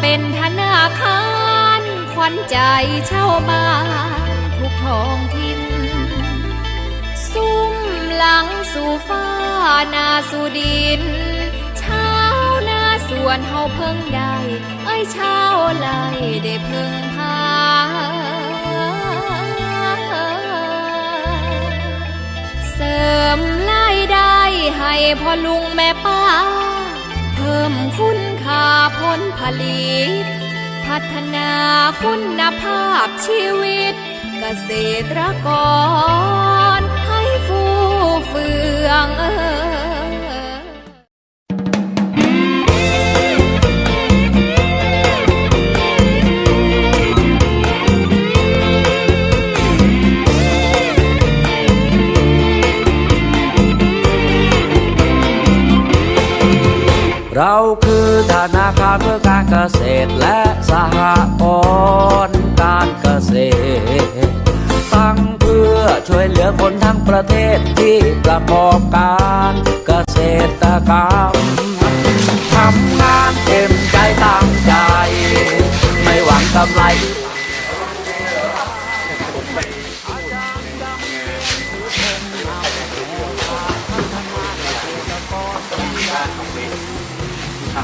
เป็นธนาคารขวัญใจชาวบ้านทุกท้องถิ่นซุ่มหลังสู่ฟ้านาสู่ดิน เช้านาสวนเฮาเพิ่งได้ เอ้ยชาไล่ได้เพิ่งพาเสริมรายได้ให้พ่อลุงแม่ป้า เพิ่มคุณ หาผลผลิต พัฒนาคุณภาพชีวิต เกษตรกรให้ฟูเฟืองเออ เราคือธนาคารเพื่อการเกษตรและสหกรณ์การเกษตร ตั้งเพื่อช่วยเหลือคนทั้งประเทศที่ประกอบการเกษตรกรรม เ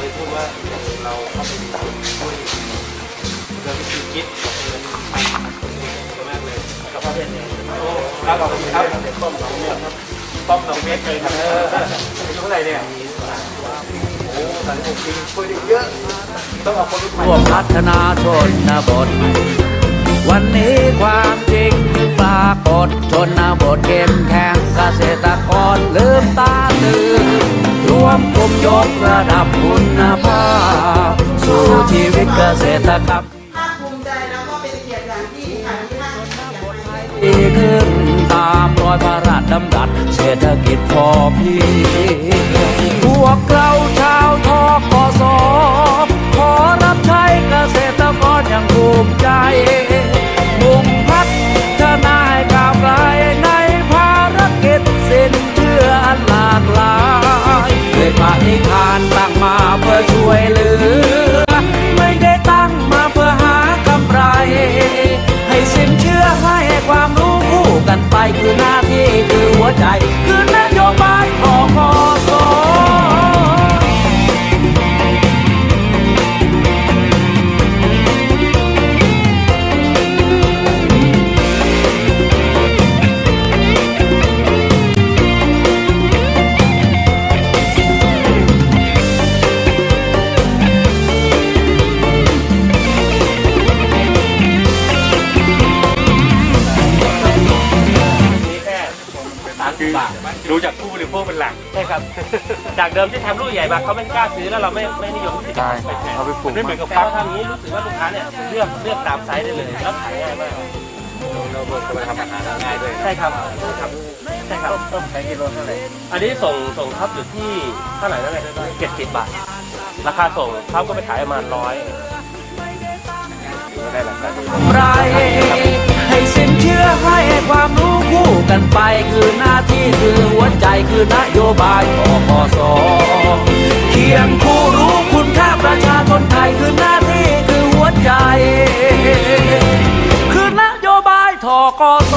ลยพูดว่าเราเข้าไปดูช่วยเรื่องวิธีคิดไปมากเลยกับพ่อเป็นโอ้ครับขอบคุณครับต้มสองเม็ดครับต้มสองเม็ดเลยครับเอออายุเท่าไหร่เนี่ยโอ้สามสิบหกปีช่วยได้เยอะต้องเอาคนรุ่นใหม่ร่วมพัฒนาชนบทวันนี้ความจริงปรากฏชนบทเข้ม มกลุ่มยกระดับคุณภาพ สู่ชีวิตเกษตรกรรมภาคภูมิใจแล้วก็เป็นเกียรติอย่างยิ่งค่ะที่ท่านเขียนไว้ดีขึ้นตามรอยพระราชดำรัสเศรษฐกิจพอเพียงพวกเราชาวทกส คือหน้าที่คือหัวใจ บบาทดูจากผู้บริโภคเป็นหลักใช่ครับ จากเดิมที่ทำลูกใหญ่มาเขาไม่กล้าซื้อแล้วเราไม่ไม่นิยมที่จะไปแทนเขาไปปลูก ไม่เหมือนกับฟักทำอย่างนี้รู้สึกว่าลูกค้าเนี่ยเลือกเลือกตามไซส์ได้เลยแล้วขายง่ายมากเราเราไปทำอาหารง่ายด้วยใช่ครับครับใช่ครับต้มใช้กิโลเท่าไหร่อันนี้ส่งส่งครับอยู่ที่เท่าไหร่นั่นเองเจ็ดสิบบาท ราคาส่งเขาก็ไปขายประมาณร้อย ได้ราคาดีไรให้สิ้นเชื่อให้ความรู้คู่กันไปคือหน้าที่คือหัวใจ คือนโยบายของคสเคียงผู้รู้คุณค่าประชาชนไทยคือหน้าที่คือหัวใจ คือนโยบายทกส